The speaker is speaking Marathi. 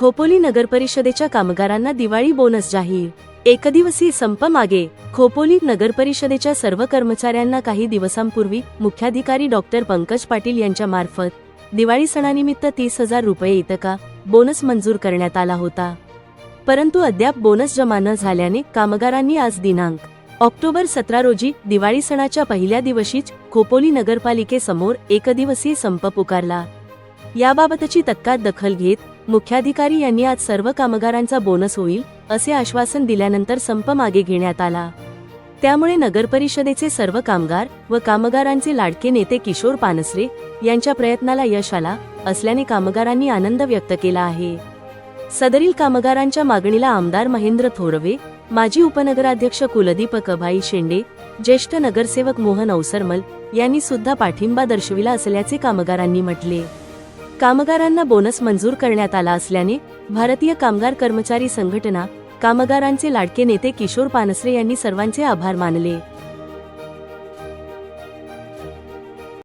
खोपोली नगरपरिषदेच्या कामगारांना दिवाळी बोनस जाहीर. एकदिवसीय संप मागे. खोपोली नगरपरिषदेच्या सर्व कर्मचाऱ्यांना काही दिवसांपूर्वी मुख्याधिकारी डॉक्टर पंकज पाटील यांच्या मार्फत दिवाळी सणानिमित्त तीस हजार रुपये इतका बोनस मंजूर करण्यात आला होता. परंतु अद्याप बोनस जमा न झाल्याने कामगारांनी आज दिनांक ऑक्टोबर सतरा रोजी दिवाळी सणाच्या पहिल्या दिवशीच खोपोली नगरपालिकेसमोर एकदिवसीय संप पुकारला. याबाबतची तत्काळ दखल घेत मुख्याधिकारी यांनी आज सर्व कामगारांचा बोनस होईल असे आश्वासन दिल्यानंतर संप मागे घेण्यात आला. त्यामुळे नगरपरिषदेचे सर्व कामगार व कामगारांचे लाडके नेते किशोर पानसरे यांच्या प्रयत्नाला यश आला असल्याने कामगारांनी आनंद व्यक्त केला आहे. सदरील कामगारांच्या मागणीला आमदार महेंद्र थोरवे माजी उपनगराध्यक्ष कुलदीप कभाई शेंडे ज्येष्ठ नगरसेवक मोहन अवसरमल यांनी सुद्धा पाठिंबा दर्शविला असल्याचे कामगारांनी म्हटले. कामगारांना बोनस मंजूर करण्यात आला असल्याने भारतीय कामगार कर्मचारी संघटना कामगारांचे लाडके नेते किशोर पानसरे यांनी सर्वांचे आभार मानले.